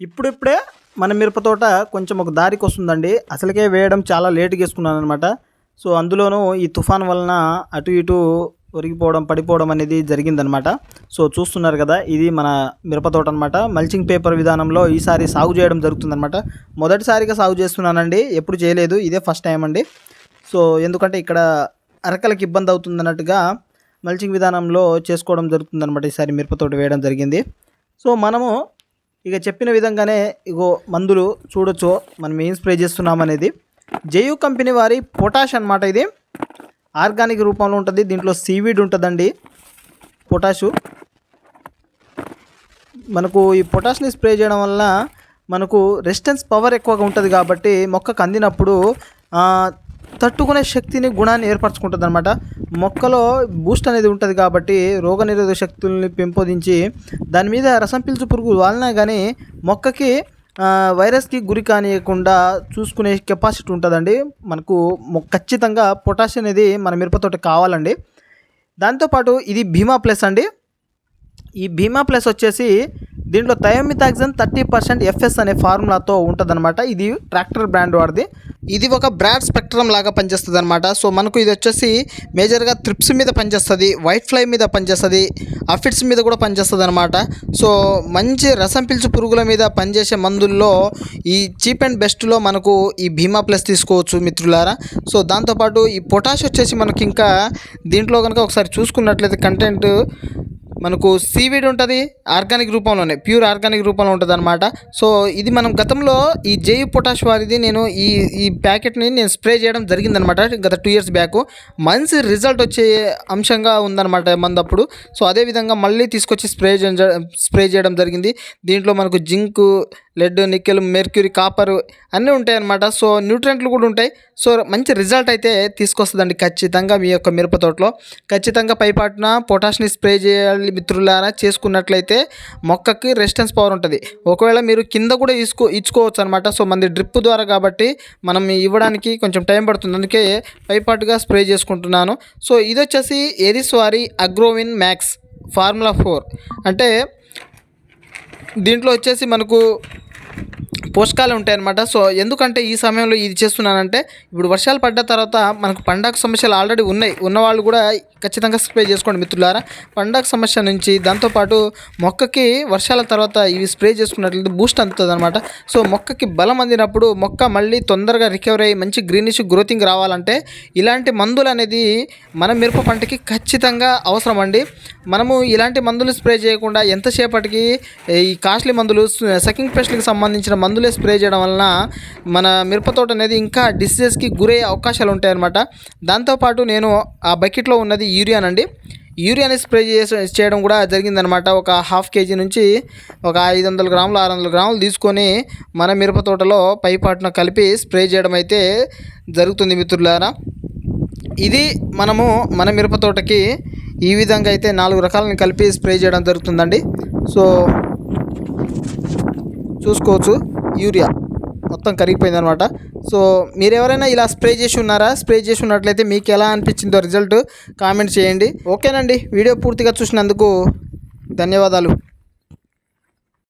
ఇప్పుడిప్పుడే మన మిరప తోట కొంచెం ఒక దారికి వస్తుందండి అసలుకే వేయడం చాలా లేట్గా వేసుకున్నాను అనమాట సో అందులోనూ ఈ తుఫాన్ వలన అటు ఇటు ఒరిగిపోవడం పడిపోవడం అనేది జరిగిందనమాట సో చూస్తున్నారు కదా ఇది మన మిరప తోట అనమాట మల్చింగ్ పేపర్ విధానంలో ఈసారి సాగు చేయడం జరుగుతుందనమాట మొదటిసారిగా సాగు చేస్తున్నానండి. ఎప్పుడు చేయలేదు. ఇదే ఫస్ట్ టైం అండి. సో ఎందుకంటే ఇక్కడ అరకలకు ఇబ్బంది అవుతుందన్నట్టుగా మల్చింగ్ విధానంలో చేసుకోవడం జరుగుతుందనమాట ఈసారి మిరప తోట వేయడం జరిగింది. సో మనము ఇక చెప్పిన విధంగానే ఇగో మందులు చూడొచ్చు మనం ఏం స్ప్రే చేస్తున్నాం అనేది జేయు కంపెనీ వారి పొటాష్ అన్నమాట ఇది. ఆర్గానిక్ రూపంలో ఉంటుంది దీంట్లో సీవీడ్ ఉంటుందండి. పొటాషు. మనకు ఈ పొటాష్ని స్ప్రే చేయడం వల్ల మనకు రెసిస్టెన్స్ పవర్ ఎక్కువగా ఉంటుంది కాబట్టి మొక్కకు అందినప్పుడు తట్టుకునే శక్తిని గుణాన్ని ఏర్పరచుకుంటుంది అనమాట మొక్కలో బూస్ట్ అనేది ఉంటుంది కాబట్టి రోగనిరోధక శక్తుల్ని పెంపొందించి దాని మీద రసం పీల్చు పురుగు వాలినా కానీ మొక్కకి వైరస్కి గురి కానియకుండా చూసుకునే కెపాసిటీ ఉంటుందండి. మనకు మొ- ఖచ్చితంగా పొటాషియం అనేది మన మిరపతోట కావాలండి. దాంతోపాటు ఇది భీమా ప్లస్ అండి. ఈ భీమా ప్లస్ వచ్చేసి దీంట్లో థయోమిథాక్సన్ థర్టీ పర్సెంట్ ఎఫ్ఎస్ అనే ఫార్ములాతో ఉంటుందన్నమాట. ఇది ట్రాక్టర్ బ్రాండ్ వాడిది. ఇది ఒక బ్రాడ్ స్పెక్ట్రమ్ లాగా పనిచేస్తుంది అనమాట సో మనకు ఇది వచ్చేసి మేజర్గా త్రిప్స్ మీద పనిచేస్తుంది వైట్ ఫ్లై మీద పనిచేస్తుంది అఫిడ్స్ మీద కూడా పనిచేస్తుంది అనమాట సో మంచి రసం పీల్చు పురుగుల మీద పనిచేసే మందుల్లో ఈ చీప్ అండ్ బెస్ట్లో మనకు ఈ భీమా ప్లస్ తీసుకోవచ్చు మిత్రులారా. సో దాంతోపాటు ఈ పొటాష్ వచ్చేసి మనకి ఇంకా దీంట్లో కనుక ఒకసారి చూసుకున్నట్లయితే కంటెంట్ మనకు సీవీడ్ ఉంటుంది ఆర్గానిక్ రూపంలోనే ప్యూర్ ఆర్గానిక్ రూపంలో ఉంటుంది అనమాట సో ఇది మనం గతంలో ఈ జై పొటాష్ వారిది నేను ఈ ఈ ప్యాకెట్ని నేను స్ప్రే చేయడం జరిగిందనమాట గత టూ ఇయర్స్ బ్యాక్ మంచి రిజల్ట్ వచ్చే అంశంగా ఉందన్నమాట మందు అప్పుడు. సో అదేవిధంగా మళ్ళీ తీసుకొచ్చి స్ప్రే స్ప్రే చేయడం జరిగింది. దీంట్లో మనకు zinc lead nickel mercury copper అన్నీ ఉంటాయి అన్నమాట సో న్యూట్రెంట్లు కూడా ఉంటాయి. సో మంచి రిజల్ట్ అయితే తీసుకొస్తుందండి ఖచ్చితంగా మీ యొక్క మిరప తోటలో. ఖచ్చితంగా పైపాటున పొటాష్ని స్ప్రే చేయాలి మిత్రులారా. చేసుకున్నట్లయితే మొక్కకి రెసిస్టెన్స్ పవర్ ఉంటుంది. ఒకవేళ మీరు కింద కూడా ఇసుకో ఇచ్చుకోవచ్చు అనమాట సో మంది డ్రిప్ ద్వారా కాబట్టి మనం ఇవ్వడానికి కొంచెం టైం పడుతుంది. అందుకే పైపాటుగా స్ప్రే చేసుకుంటున్నాను. సో ఇది వచ్చేసి ఎరిస్ వారి అగ్రోవిన్ మ్యాక్స్ ఫార్ములా ఫోర్. అంటే దీంట్లో వచ్చేసి మనకు పోషకాలు ఉంటాయి అన్నమాట సో ఎందుకంటే ఈ సమయంలో ఇది చేస్తున్నానంటే ఇప్పుడు వర్షాలు పడ్డ తర్వాత మనకు పండగ సమస్యలు ఆల్రెడీ ఉన్నాయి. ఉన్నవాళ్ళు కూడా ఖచ్చితంగా స్ప్రే చేసుకోండి మిత్రులారా. పండగ సమస్య నుంచి దాంతోపాటు మొక్కకి వర్షాల తర్వాత ఇవి స్ప్రే చేసుకున్నట్లయితే బూస్ట్ అందుతుంది అనమాట సో మొక్కకి బలం అందినప్పుడు మొక్క మళ్ళీ తొందరగా రికవర్ అయ్యి మంచి గ్రీనిష్ గ్రోతింగ్ రావాలంటే ఇలాంటి మందులు అనేది మన మిరప పంటకి ఖచ్చితంగా అవసరం అండి మనము ఇలాంటి మందులు స్ప్రే చేయకుండా ఎంతసేపటికి ఈ కాస్ట్లీ మందులు సకింగ్ పెస్ట్కి సంబంధించిన మందులే స్ప్రే చేయడం వలన మన మిరప తోట అనేది ఇంకా డిసీజెస్కి గురయ్యే అవకాశాలు ఉంటాయన్నమాట. దాంతోపాటు నేను ఆ బకెట్లో ఉన్నది యూరియానండి యూరియాని స్ప్రే చేసే చేయడం కూడా జరిగిందనమాట ఒక హాఫ్ కేజీ నుంచి ఒక ఐదు వందల గ్రాములు ఆరు వందల గ్రాములు తీసుకొని మన మిరప తోటలో పైపాటున కలిపి స్ప్రే చేయడం అయితే జరుగుతుంది మిత్రులారా. ఇది మనము మన మిరప తోటకి ఈ విధంగా అయితే నాలుగు రకాలను కలిపి స్ప్రే చేయడం జరుగుతుందండి. సో చూసుకోవచ్చు. యూరియా మొత్తం కరిగిపోయింది అనమాట సో మీరు ఎవరైనా ఇలా స్ప్రే చేసి ఉన్నారా? స్ప్రే చేసి ఉన్నట్లయితే మీకు ఎలా అనిపించిందో రిజల్ట్ కామెంట్ చేయండి. ఓకేనండి. వీడియో పూర్తిగా చూసినందుకు ధన్యవాదాలు.